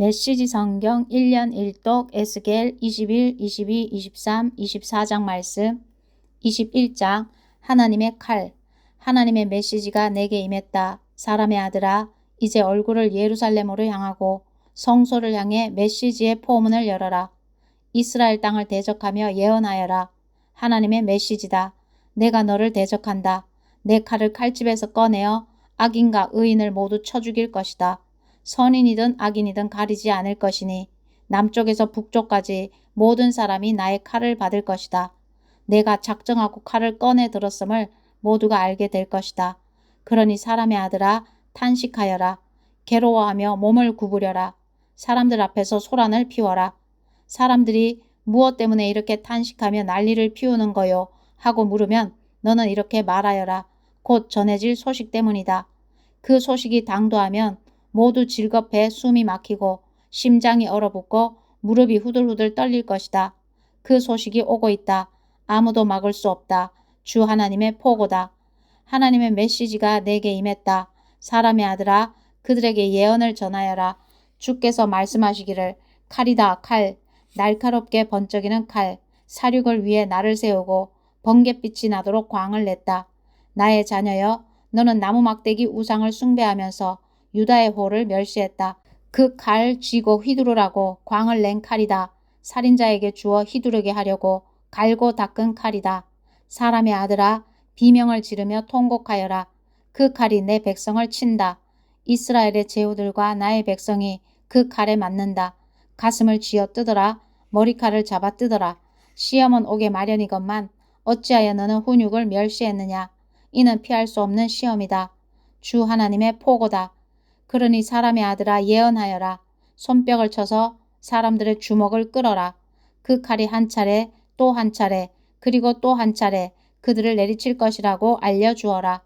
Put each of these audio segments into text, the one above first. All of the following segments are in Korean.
메시지 성경 1년 1독 에스겔 21, 22, 23, 24장 말씀 21장 하나님의 칼 하나님의 메시지가 내게 임했다. 사람의 아들아 이제 얼굴을 예루살렘으로 향하고 성소를 향해 메시지의 포문을 열어라. 이스라엘 땅을 대적하며 예언하여라. 하나님의 메시지다. 내가 너를 대적한다. 내 칼을 칼집에서 꺼내어 악인과 의인을 모두 쳐 죽일 것이다. 선인이든 악인이든 가리지 않을 것이니 남쪽에서 북쪽까지 모든 사람이 나의 칼을 받을 것이다. 내가 작정하고 칼을 꺼내 들었음을 모두가 알게 될 것이다. 그러니 사람의 아들아 탄식하여라. 괴로워하며 몸을 구부려라. 사람들 앞에서 소란을 피워라. 사람들이 무엇 때문에 이렇게 탄식하며 난리를 피우는 거요? 하고 물으면 너는 이렇게 말하여라. 곧 전해질 소식 때문이다. 그 소식이 당도하면 모두 즐겁해 숨이 막히고 심장이 얼어붙고 무릎이 후들후들 떨릴 것이다. 그 소식이 오고 있다. 아무도 막을 수 없다. 주 하나님의 포고다. 하나님의 메시지가 내게 임했다. 사람의 아들아 그들에게 예언을 전하여라. 주께서 말씀하시기를 칼이다 칼 날카롭게 번쩍이는 칼 사륙을 위해 나를 세우고 번갯빛이 나도록 광을 냈다. 나의 자녀여 너는 나무 막대기 우상을 숭배하면서 유다의 호를 멸시했다. 그 칼 쥐고 휘두르라고 광을 낸 칼이다. 살인자에게 주어 휘두르게 하려고 갈고 닦은 칼이다. 사람의 아들아 비명을 지르며 통곡하여라. 그 칼이 내 백성을 친다. 이스라엘의 제후들과 나의 백성이 그 칼에 맞는다. 가슴을 쥐어 뜯어라. 머리칼을 잡아 뜯어라. 시험은 오게 마련이건만 어찌하여 너는 훈육을 멸시했느냐. 이는 피할 수 없는 시험이다. 주 하나님의 포고다. 그러니 사람의 아들아 예언하여라. 손뼉을 쳐서 사람들의 주먹을 끌어라. 그 칼이 한 차례 또 한 차례 그리고 또 한 차례 그들을 내리칠 것이라고 알려주어라.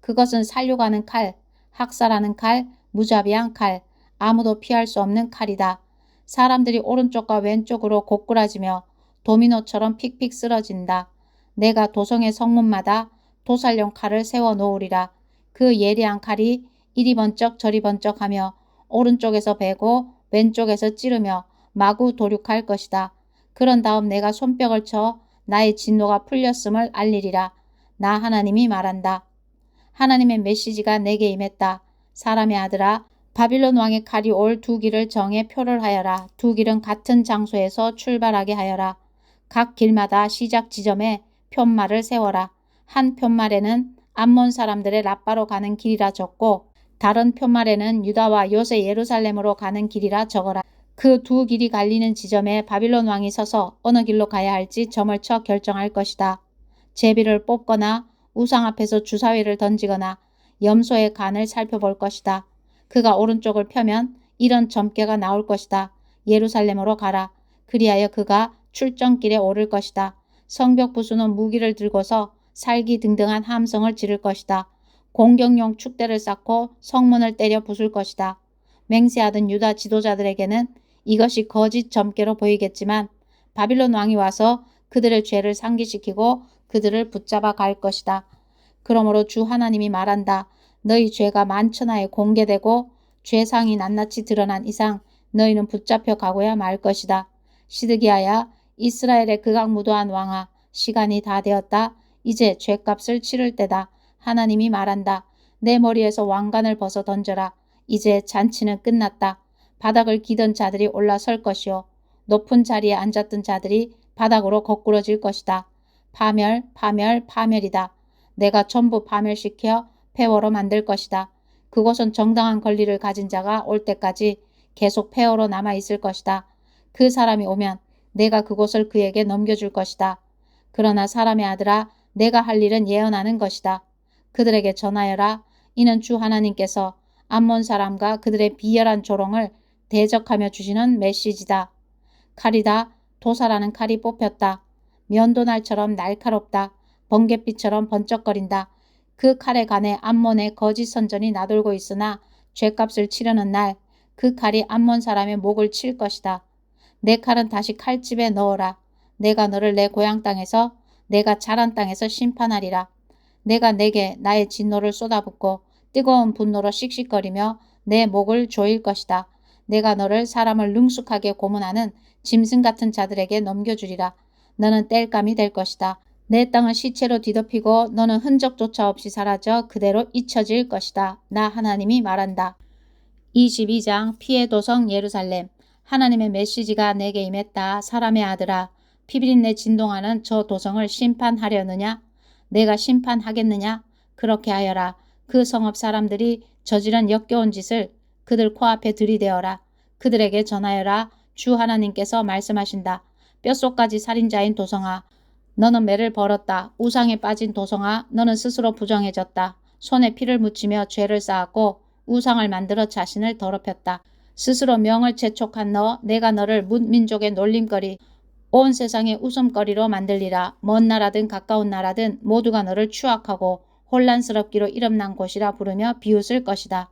그것은 살려가는 칼, 학살하는 칼, 무자비한 칼, 아무도 피할 수 없는 칼이다. 사람들이 오른쪽과 왼쪽으로 고꾸라지며 도미노처럼 픽픽 쓰러진다. 내가 도성의 성문마다 도살용 칼을 세워 놓으리라. 그 예리한 칼이 이리 번쩍 저리 번쩍 하며 오른쪽에서 베고 왼쪽에서 찌르며 마구 도륙할 것이다. 그런 다음 내가 손뼉을 쳐 나의 진노가 풀렸음을 알리리라. 나 하나님이 말한다. 하나님의 메시지가 내게 임했다. 사람의 아들아 바빌론 왕의 칼이 올 두 길을 정해 표를 하여라. 두 길은 같은 장소에서 출발하게 하여라. 각 길마다 시작 지점에 편말을 세워라. 한 편말에는 암몬 사람들의 라빠로 가는 길이라 적고 다른 편말에는 유다와 요새 예루살렘으로 가는 길이라 적어라. 그 두 길이 갈리는 지점에 바빌론 왕이 서서 어느 길로 가야 할지 점을 쳐 결정할 것이다. 제비를 뽑거나 우상 앞에서 주사위를 던지거나 염소의 간을 살펴볼 것이다. 그가 오른쪽을 펴면 이런 점괘가 나올 것이다. 예루살렘으로 가라. 그리하여 그가 출정길에 오를 것이다. 성벽 부수는 무기를 들고서 살기 등등한 함성을 지를 것이다. 공격용 축대를 쌓고 성문을 때려 부술 것이다. 맹세하던 유다 지도자들에게는 이것이 거짓 점괘로 보이겠지만 바빌론 왕이 와서 그들의 죄를 상기시키고 그들을 붙잡아 갈 것이다. 그러므로 주 하나님이 말한다. 너희 죄가 만천하에 공개되고 죄상이 낱낱이 드러난 이상 너희는 붙잡혀 가고야 말 것이다. 시드기야야 이스라엘의 극악무도한 왕아 시간이 다 되었다. 이제 죄값을 치를 때다. 하나님이 말한다. 내 머리에서 왕관을 벗어 던져라. 이제 잔치는 끝났다. 바닥을 기던 자들이 올라설 것이요. 높은 자리에 앉았던 자들이 바닥으로 거꾸러질 것이다. 파멸, 파멸, 파멸이다. 내가 전부 파멸시켜 폐허로 만들 것이다. 그곳은 정당한 권리를 가진 자가 올 때까지 계속 폐허로 남아 있을 것이다. 그 사람이 오면 내가 그곳을 그에게 넘겨줄 것이다. 그러나 사람의 아들아 내가 할 일은 예언하는 것이다. 그들에게 전하여라. 이는 주 하나님께서 암몬 사람과 그들의 비열한 조롱을 대적하며 주시는 메시지다. 칼이다. 도사라는 칼이 뽑혔다. 면도날처럼 날카롭다. 번갯빛처럼 번쩍거린다. 그 칼에 관해 암몬의 거짓 선전이 나돌고 있으나 죄값을 치르는 날 그 칼이 암몬 사람의 목을 칠 것이다. 내 칼은 다시 칼집에 넣어라. 내가 너를 내 고향 땅에서 내가 자란 땅에서 심판하리라. 내가 내게 나의 진노를 쏟아붓고 뜨거운 분노로 씩씩거리며 내 목을 조일 것이다. 내가 너를 사람을 능숙하게 고문하는 짐승 같은 자들에게 넘겨주리라. 너는 땔감이 될 것이다. 내 땅은 시체로 뒤덮이고 너는 흔적조차 없이 사라져 그대로 잊혀질 것이다. 나 하나님이 말한다. 22장 피해 도성 예루살렘 하나님의 메시지가 내게 임했다. 사람의 아들아 피비린내 진동하는 저 도성을 심판하려느냐? 내가 심판하겠느냐? 그렇게 하여라. 그 성읍 사람들이 저지른 역겨운 짓을 그들 코앞에 들이대어라. 그들에게 전하여라. 주 하나님께서 말씀하신다. 뼛속까지 살인자인 도성아. 너는 매를 벌었다. 우상에 빠진 도성아. 너는 스스로 부정해졌다. 손에 피를 묻히며 죄를 쌓았고 우상을 만들어 자신을 더럽혔다. 스스로 명을 재촉한 너, 내가 너를 문민족의 놀림거리, 온 세상의 웃음거리로 만들리라. 먼 나라든 가까운 나라든 모두가 너를 추악하고 혼란스럽기로 이름난 곳이라 부르며 비웃을 것이다.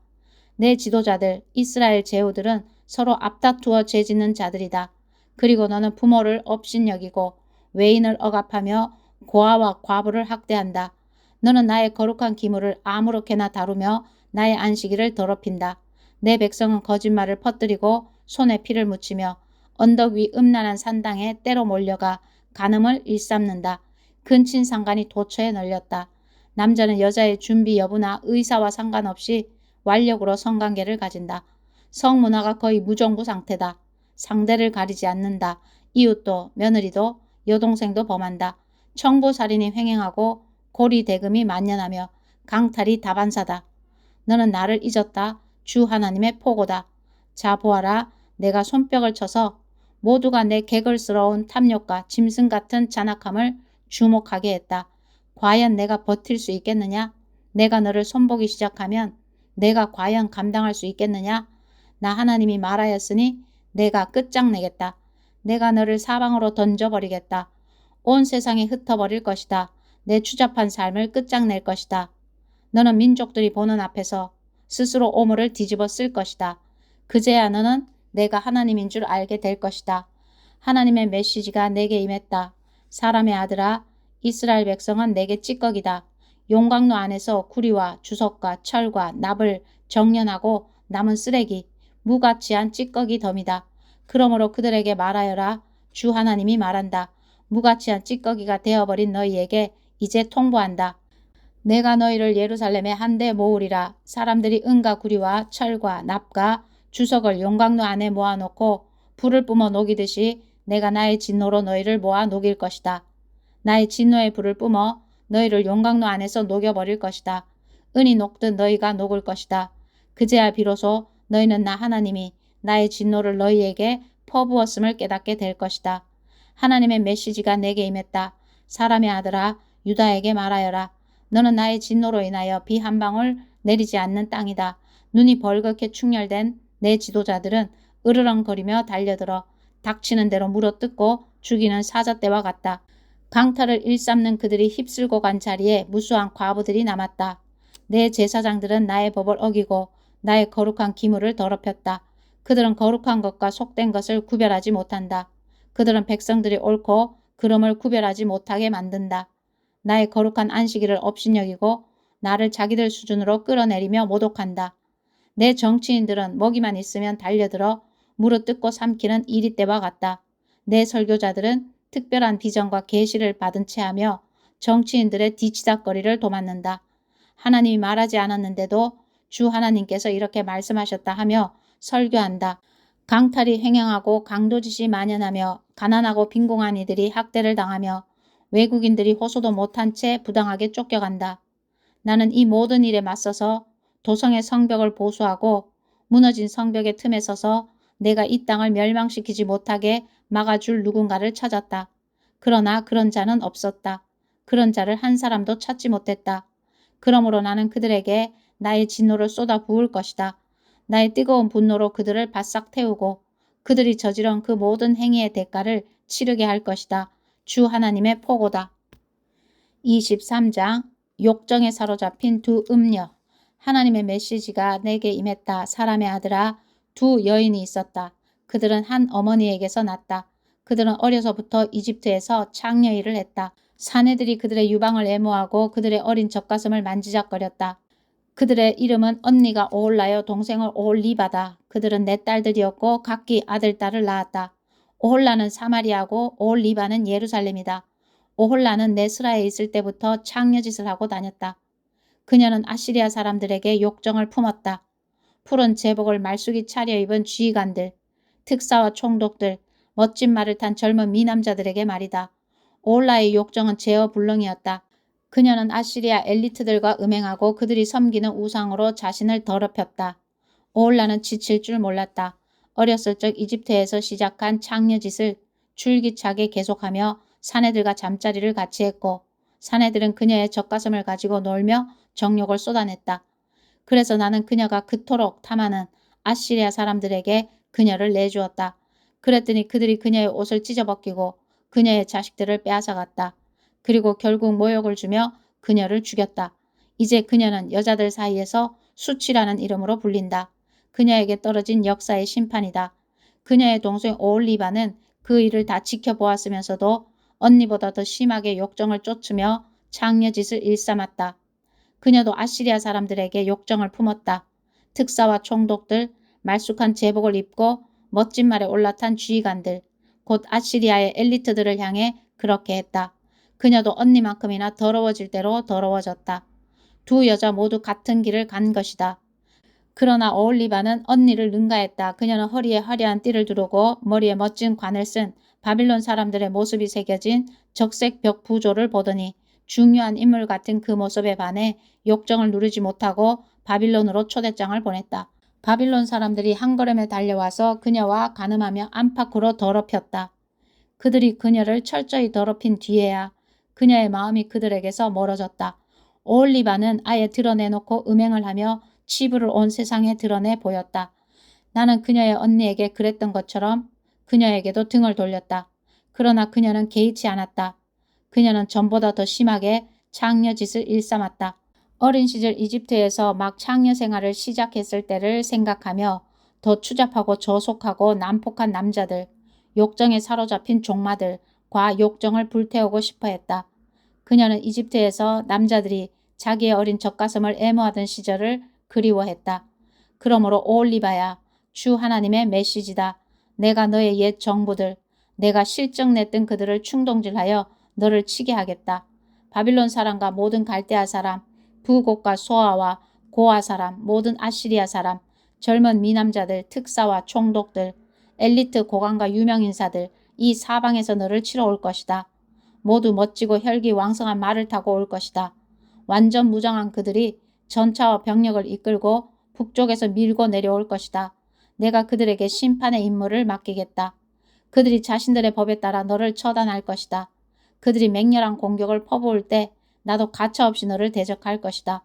내 지도자들, 이스라엘 제후들은 서로 앞다투어 죄짓는 자들이다. 그리고 너는 부모를 업신여기고 외인을 억압하며 고아와 과부를 학대한다. 너는 나의 거룩한 기물을 아무렇게나 다루며 나의 안식일을 더럽힌다. 내 백성은 거짓말을 퍼뜨리고 손에 피를 묻히며 언덕 위 음란한 산당에 때로 몰려가 간음을 일삼는다. 근친 상간이 도처에 널렸다. 남자는 여자의 준비 여부나 의사와 상관없이 완력으로 성관계를 가진다. 성문화가 거의 무정부 상태다. 상대를 가리지 않는다. 이웃도 며느리도 여동생도 범한다. 청부살인이 횡행하고 고리 대금이 만연하며 강탈이 다반사다. 너는 나를 잊었다. 주 하나님의 포고다. 자 보아라. 내가 손뼉을 쳐서 모두가 내 개걸스러운 탐욕과 짐승 같은 잔악함을 주목하게 했다. 과연 내가 버틸 수 있겠느냐? 내가 너를 손보기 시작하면 내가 과연 감당할 수 있겠느냐? 나 하나님이 말하였으니 내가 끝장내겠다. 내가 너를 사방으로 던져버리겠다. 온 세상에 흩어버릴 것이다. 내 추잡한 삶을 끝장낼 것이다. 너는 민족들이 보는 앞에서 스스로 오물을 뒤집어 쓸 것이다. 그제야 너는 내가 하나님인 줄 알게 될 것이다. 하나님의 메시지가 내게 임했다. 사람의 아들아, 이스라엘 백성은 내게 찌꺼기다. 용광로 안에서 구리와 주석과 철과 납을 정련하고 남은 쓰레기, 무가치한 찌꺼기 덤이다. 그러므로 그들에게 말하여라. 주 하나님이 말한다. 무가치한 찌꺼기가 되어버린 너희에게 이제 통보한다. 내가 너희를 예루살렘에 한데 모으리라. 사람들이 은과 구리와 철과 납과 주석을 용광로 안에 모아놓고 불을 뿜어 녹이듯이 내가 나의 진노로 너희를 모아 녹일 것이다. 나의 진노의 불을 뿜어 너희를 용광로 안에서 녹여버릴 것이다. 은이 녹듯 너희가 녹을 것이다. 그제야 비로소 너희는 나 하나님이 나의 진노를 너희에게 퍼부었음을 깨닫게 될 것이다. 하나님의 메시지가 내게 임했다. 사람의 아들아 유다에게 말하여라. 너는 나의 진노로 인하여 비 한 방울 내리지 않는 땅이다. 눈이 벌겋게 충혈된 내 지도자들은 으르렁거리며 달려들어 닥치는 대로 물어뜯고 죽이는 사자떼와 같다. 강탈을 일삼는 그들이 휩쓸고 간 자리에 무수한 과부들이 남았다. 내 제사장들은 나의 법을 어기고 나의 거룩한 기물을 더럽혔다. 그들은 거룩한 것과 속된 것을 구별하지 못한다. 그들은 백성들이 옳고 그름을 구별하지 못하게 만든다. 나의 거룩한 안식일을 업신여기고 나를 자기들 수준으로 끌어내리며 모독한다. 내 정치인들은 먹이만 있으면 달려들어 물어 뜯고 삼키는 이리떼와 같다. 내 설교자들은 특별한 비전과 계시를 받은 채 하며 정치인들의 뒤치다거리를 도맡는다. 하나님이 말하지 않았는데도 주 하나님께서 이렇게 말씀하셨다 하며 설교한다. 강탈이 횡행하고 강도짓이 만연하며 가난하고 빈공한 이들이 학대를 당하며 외국인들이 호소도 못한 채 부당하게 쫓겨간다. 나는 이 모든 일에 맞서서 도성의 성벽을 보수하고 무너진 성벽의 틈에 서서 내가 이 땅을 멸망시키지 못하게 막아줄 누군가를 찾았다. 그러나 그런 자는 없었다. 그런 자를 한 사람도 찾지 못했다. 그러므로 나는 그들에게 나의 진노를 쏟아 부을 것이다. 나의 뜨거운 분노로 그들을 바싹 태우고 그들이 저지른 그 모든 행위의 대가를 치르게 할 것이다. 주 하나님의 포고다. 23장 욕정에 사로잡힌 두 음녀 하나님의 메시지가 내게 임했다. 사람의 아들아 두 여인이 있었다. 그들은 한 어머니에게서 났다. 그들은 어려서부터 이집트에서 창녀 일을 했다. 사내들이 그들의 유방을 애모하고 그들의 어린 젖가슴을 만지작거렸다. 그들의 이름은 언니가 오홀라요 동생을 오홀리바다. 그들은 내 딸들이었고 각기 아들 딸을 낳았다. 오홀라는 사마리아고 오홀리바는 예루살렘이다. 오홀라는 네스라에 있을 때부터 창녀짓을 하고 다녔다. 그녀는 아시리아 사람들에게 욕정을 품었다. 푸른 제복을 말쑥이 차려입은 지휘관들, 특사와 총독들, 멋진 말을 탄 젊은 미남자들에게 말이다. 오홀라의 욕정은 제어 불능이었다. 그녀는 아시리아 엘리트들과 음행하고 그들이 섬기는 우상으로 자신을 더럽혔다. 오홀라는 지칠 줄 몰랐다. 어렸을 적 이집트에서 시작한 창녀짓을 줄기차게 계속하며 사내들과 잠자리를 같이 했고 사내들은 그녀의 젖가슴을 가지고 놀며 정욕을 쏟아냈다. 그래서 나는 그녀가 그토록 탐하는 아시리아 사람들에게 그녀를 내주었다. 그랬더니 그들이 그녀의 옷을 찢어벗기고 그녀의 자식들을 빼앗아갔다. 그리고 결국 모욕을 주며 그녀를 죽였다. 이제 그녀는 여자들 사이에서 수치라는 이름으로 불린다. 그녀에게 떨어진 역사의 심판이다. 그녀의 동생 오올리바는 그 일을 다 지켜보았으면서도 언니보다 더 심하게 욕정을 쫓으며 장녀짓을 일삼았다. 그녀도 아시리아 사람들에게 욕정을 품었다. 특사와 총독들, 말쑥한 제복을 입고 멋진 말에 올라탄 주의관들, 곧 아시리아의 엘리트들을 향해 그렇게 했다. 그녀도 언니만큼이나 더러워질 대로 더러워졌다. 두 여자 모두 같은 길을 간 것이다. 그러나 어울리바는 언니를 능가했다. 그녀는 허리에 화려한 띠를 두르고 머리에 멋진 관을 쓴 바빌론 사람들의 모습이 새겨진 적색 벽 부조를 보더니 중요한 인물 같은 그 모습에 반해 욕정을 누르지 못하고 바빌론으로 초대장을 보냈다. 바빌론 사람들이 한 걸음에 달려와서 그녀와 가늠하며 안팎으로 더럽혔다. 그들이 그녀를 철저히 더럽힌 뒤에야 그녀의 마음이 그들에게서 멀어졌다. 오올리바는 아예 드러내놓고 음행을 하며 치부를 온 세상에 드러내 보였다. 나는 그녀의 언니에게 그랬던 것처럼 그녀에게도 등을 돌렸다. 그러나 그녀는 개의치 않았다. 그녀는 전보다 더 심하게 창녀 짓을 일삼았다. 어린 시절 이집트에서 막 창녀 생활을 시작했을 때를 생각하며 더 추잡하고 저속하고 난폭한 남자들, 욕정에 사로잡힌 종마들과 욕정을 불태우고 싶어 했다. 그녀는 이집트에서 남자들이 자기의 어린 젖가슴을 애무하던 시절을 그리워했다. 그러므로 오올리바야, 주 하나님의 메시지다. 내가 너의 옛 정부들, 내가 실정 냈던 그들을 충동질하여 너를 치게 하겠다. 바빌론 사람과 모든 갈대아 사람, 부곡과 소아와 고아 사람, 모든 아시리아 사람, 젊은 미남자들, 특사와 총독들, 엘리트 고관과 유명인사들, 이 사방에서 너를 치러 올 것이다. 모두 멋지고 혈기 왕성한 말을 타고 올 것이다. 완전 무장한 그들이 전차와 병력을 이끌고 북쪽에서 밀고 내려올 것이다. 내가 그들에게 심판의 임무를 맡기겠다. 그들이 자신들의 법에 따라 너를 처단할 것이다. 그들이 맹렬한 공격을 퍼부을 때 나도 가차없이 너를 대적할 것이다.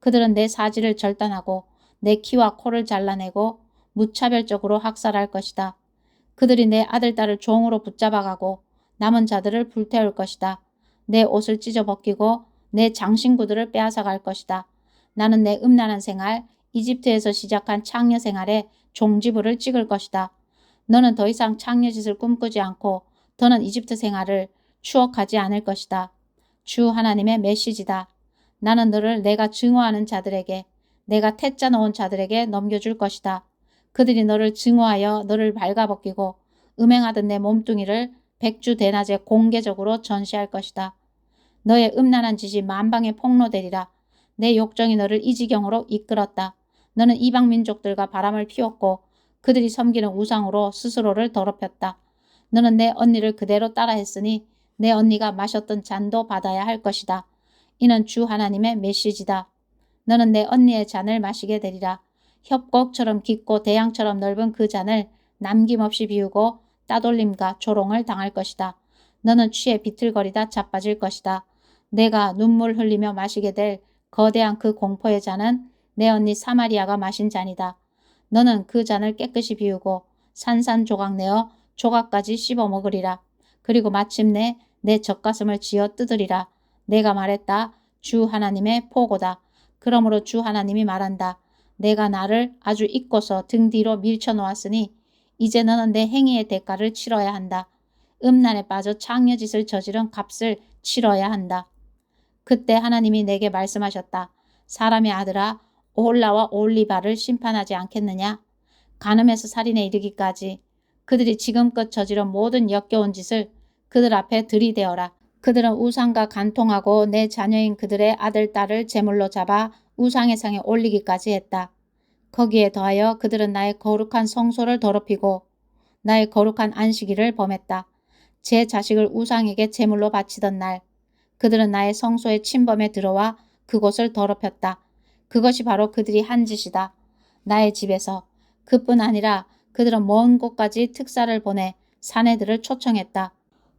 그들은 내 사지를 절단하고 내 키와 코를 잘라내고 무차별적으로 학살할 것이다. 그들이 내 아들, 딸을 종으로 붙잡아가고 남은 자들을 불태울 것이다. 내 옷을 찢어 벗기고 내 장신구들을 빼앗아갈 것이다. 나는 내 음란한 생활, 이집트에서 시작한 창녀 생활에 종지부를 찍을 것이다. 너는 더 이상 창녀짓을 꿈꾸지 않고 더는 이집트 생활을 추억하지 않을 것이다. 주 하나님의 메시지다. 나는 너를 내가 증오하는 자들에게 내가 태짜 놓은 자들에게 넘겨줄 것이다. 그들이 너를 증오하여 너를 발가벗기고 음행하던 내 몸뚱이를 백주 대낮에 공개적으로 전시할 것이다. 너의 음란한 짓이 만방에 폭로되리라. 내 욕정이 너를 이 지경으로 이끌었다. 너는 이방 민족들과 바람을 피웠고 그들이 섬기는 우상으로 스스로를 더럽혔다. 너는 내 언니를 그대로 따라했으니 내 언니가 마셨던 잔도 받아야 할 것이다. 이는 주 하나님의 메시지다. 너는 내 언니의 잔을 마시게 되리라. 협곡처럼 깊고 대양처럼 넓은 그 잔을 남김없이 비우고 따돌림과 조롱을 당할 것이다. 너는 취해 비틀거리다 자빠질 것이다. 내가 눈물 흘리며 마시게 될 거대한 그 공포의 잔은 내 언니 사마리아가 마신 잔이다. 너는 그 잔을 깨끗이 비우고 산산조각 내어 조각까지 씹어 먹으리라. 그리고 마침내 내 젖가슴을 쥐어 뜯으리라. 내가 말했다. 주 하나님의 포고다. 그러므로 주 하나님이 말한다. 내가 나를 아주 잊고서 등 뒤로 밀쳐 놓았으니 이제 너는 내 행위의 대가를 치러야 한다. 음란에 빠져 창녀짓을 저지른 값을 치러야 한다. 그때 하나님이 내게 말씀하셨다. 사람의 아들아 오홀라와 오홀리바를 심판하지 않겠느냐? 간음에서 살인에 이르기까지 그들이 지금껏 저지른 모든 역겨운 짓을 그들 앞에 들이대어라. 그들은 우상과 간통하고 내 자녀인 그들의 아들, 딸을 제물로 잡아 우상의 상에 올리기까지 했다. 거기에 더하여 그들은 나의 거룩한 성소를 더럽히고 나의 거룩한 안식일을 범했다. 제 자식을 우상에게 제물로 바치던 날 그들은 나의 성소에 침범해 들어와 그곳을 더럽혔다. 그것이 바로 그들이 한 짓이다. 나의 집에서 그뿐 아니라 그들은 먼 곳까지 특사를 보내 사내들을 초청했다.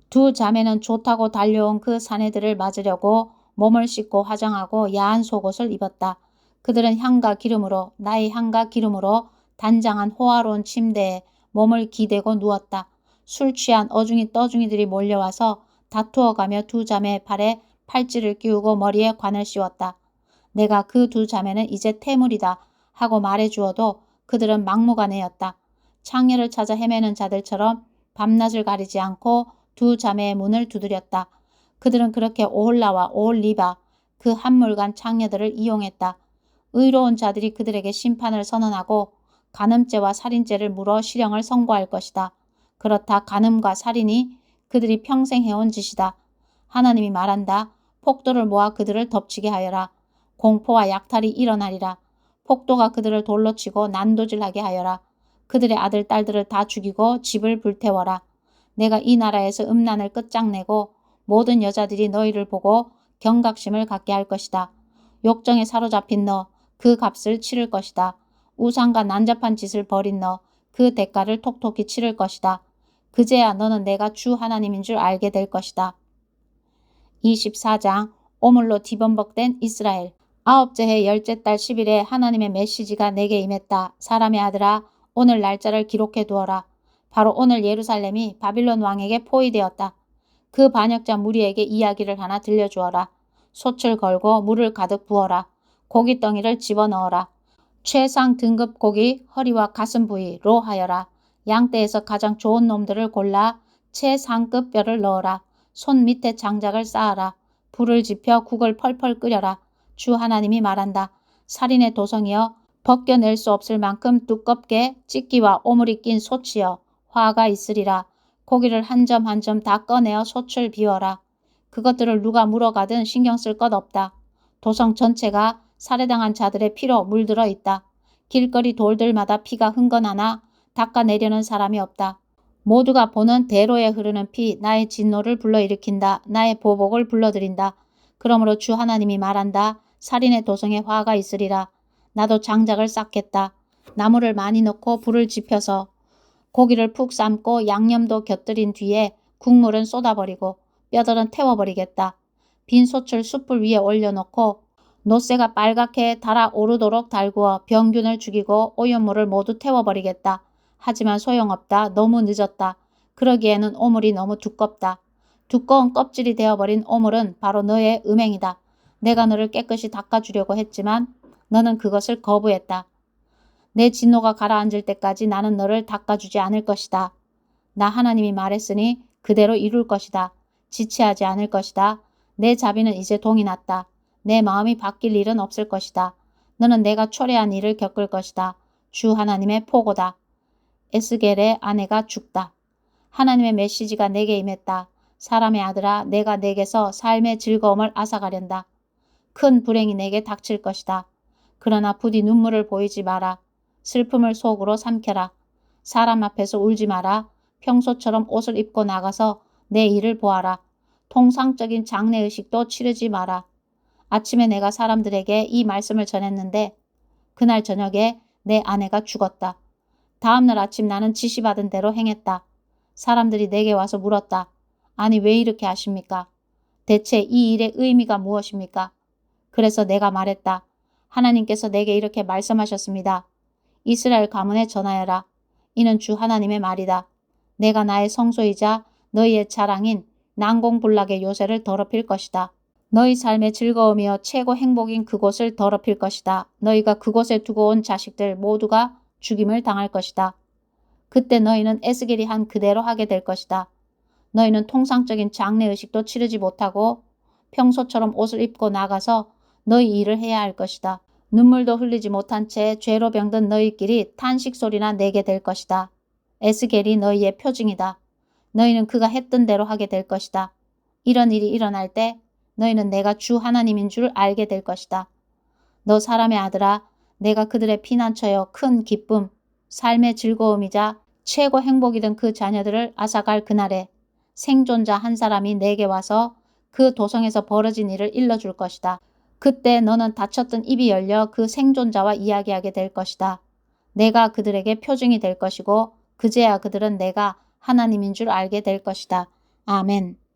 두 자매는 좋다고 달려온 그 사내들을 맞으려고 몸을 씻고 화장하고 야한 속옷을 입었다. 그들은 향과 기름으로 나의 향과 기름으로 단장한 호화로운 침대에 몸을 기대고 누웠다. 술 취한 어중이 떠중이들이 몰려와서 다투어가며 두 자매의 팔에 팔찌를 끼우고 머리에 관을 씌웠다. 내가 그 두 자매는 이제 태물이다 하고 말해 주어도 그들은 막무가내였다. 창녀를 찾아 헤매는 자들처럼 밤낮을 가리지 않고 두 자매의 문을 두드렸다. 그들은 그렇게 오홀라와 오홀리바 그 한물간 창녀들을 이용했다. 의로운 자들이 그들에게 심판을 선언하고 간음죄와 살인죄를 물어 실형을 선고할 것이다. 그렇다 간음과 살인이 그들이 평생 해온 짓이다. 하나님이 말한다. 폭도를 모아 그들을 덮치게 하여라. 공포와 약탈이 일어나리라. 폭도가 그들을 돌로 치고 난도질하게 하여라. 그들의 아들, 딸들을 다 죽이고 집을 불태워라. 내가 이 나라에서 음란을 끝장내고 모든 여자들이 너희를 보고 경각심을 갖게 할 것이다. 욕정에 사로잡힌 너, 그 값을 치를 것이다. 우상과 난잡한 짓을 벌인 너, 그 대가를 톡톡히 치를 것이다. 그제야 너는 내가 주 하나님인 줄 알게 될 것이다. 24장 오물로 뒤범벅된 이스라엘 아홉째 해 열째 달 10일에 하나님의 메시지가 내게 임했다. 사람의 아들아 오늘 날짜를 기록해 두어라. 바로 오늘 예루살렘이 바빌론 왕에게 포위되었다. 그 반역자 무리에게 이야기를 하나 들려주어라. 솥을 걸고 물을 가득 부어라. 고깃덩이를 집어넣어라. 최상 등급 고기 허리와 가슴 부위로 하여라. 양떼에서 가장 좋은 놈들을 골라 최상급 뼈를 넣어라. 손 밑에 장작을 쌓아라. 불을 지펴 국을 펄펄 끓여라. 주 하나님이 말한다. 살인의 도성이여 벗겨낼 수 없을 만큼 두껍게 찢기와 오물이 낀 솥이여 화가 있으리라. 고기를 한 점 한 점 다 꺼내어 솥을 비워라. 그것들을 누가 물어가든 신경 쓸 것 없다. 도성 전체가 살해당한 자들의 피로 물들어 있다. 길거리 돌들마다 피가 흥건하나 닦아내려는 사람이 없다. 모두가 보는 대로에 흐르는 피 나의 진노를 불러일으킨다. 나의 보복을 불러들인다. 그러므로 주 하나님이 말한다. 살인의 도성에 화가 있으리라. 나도 장작을 쌓겠다. 나무를 많이 넣고 불을 지펴서 고기를 푹 삶고 양념도 곁들인 뒤에 국물은 쏟아버리고 뼈들은 태워버리겠다. 빈 솥을 숯불 위에 올려놓고 노새가 빨갛게 달아오르도록 달구어 병균을 죽이고 오염물을 모두 태워버리겠다. 하지만 소용없다. 너무 늦었다. 그러기에는 오물이 너무 두껍다. 두꺼운 껍질이 되어버린 오물은 바로 너의 음행이다. 내가 너를 깨끗이 닦아주려고 했지만 너는 그것을 거부했다. 내 진노가 가라앉을 때까지 나는 너를 닦아주지 않을 것이다. 나 하나님이 말했으니 그대로 이룰 것이다. 지체하지 않을 것이다. 내 자비는 이제 동이 났다. 내 마음이 바뀔 일은 없을 것이다. 너는 내가 초래한 일을 겪을 것이다. 주 하나님의 포고다. 에스겔의 아내가 죽다. 하나님의 메시지가 내게 임했다. 사람의 아들아 내가 내게서 삶의 즐거움을 앗아가련다. 큰 불행이 내게 닥칠 것이다. 그러나 부디 눈물을 보이지 마라. 슬픔을 속으로 삼켜라. 사람 앞에서 울지 마라. 평소처럼 옷을 입고 나가서 내 일을 보아라. 통상적인 장례의식도 치르지 마라. 아침에 내가 사람들에게 이 말씀을 전했는데 그날 저녁에 내 아내가 죽었다. 다음날 아침 나는 지시받은 대로 행했다. 사람들이 내게 와서 물었다. 아니 왜 이렇게 하십니까? 대체 이 일의 의미가 무엇입니까? 그래서 내가 말했다. 하나님께서 내게 이렇게 말씀하셨습니다. 이스라엘 가문에 전하여라. 이는 주 하나님의 말이다. 내가 나의 성소이자 너희의 자랑인 난공불락의 요새를 더럽힐 것이다. 너희 삶의 즐거움이여 최고 행복인 그곳을 더럽힐 것이다. 너희가 그곳에 두고 온 자식들 모두가 죽임을 당할 것이다. 그때 너희는 에스겔이 한 그대로 하게 될 것이다. 너희는 통상적인 장례의식도 치르지 못하고 평소처럼 옷을 입고 나가서 너희 일을 해야 할 것이다. 눈물도 흘리지 못한 채 죄로 병든 너희끼리 탄식 소리나 내게 될 것이다. 에스겔이 너희의 표징이다. 너희는 그가 했던 대로 하게 될 것이다. 이런 일이 일어날 때 너희는 내가 주 하나님인 줄 알게 될 것이다. 너 사람의 아들아, 내가 그들의 피난처여 큰 기쁨, 삶의 즐거움이자 최고 행복이던 그 자녀들을 앗아갈 그날에 생존자 한 사람이 내게 와서 그 도성에서 벌어진 일을 일러줄 것이다. 그때 너는 닫혔던 입이 열려 그 생존자와 이야기하게 될 것이다. 내가 그들에게 표징이 될 것이고 그제야 그들은 내가 하나님인 줄 알게 될 것이다. 아멘.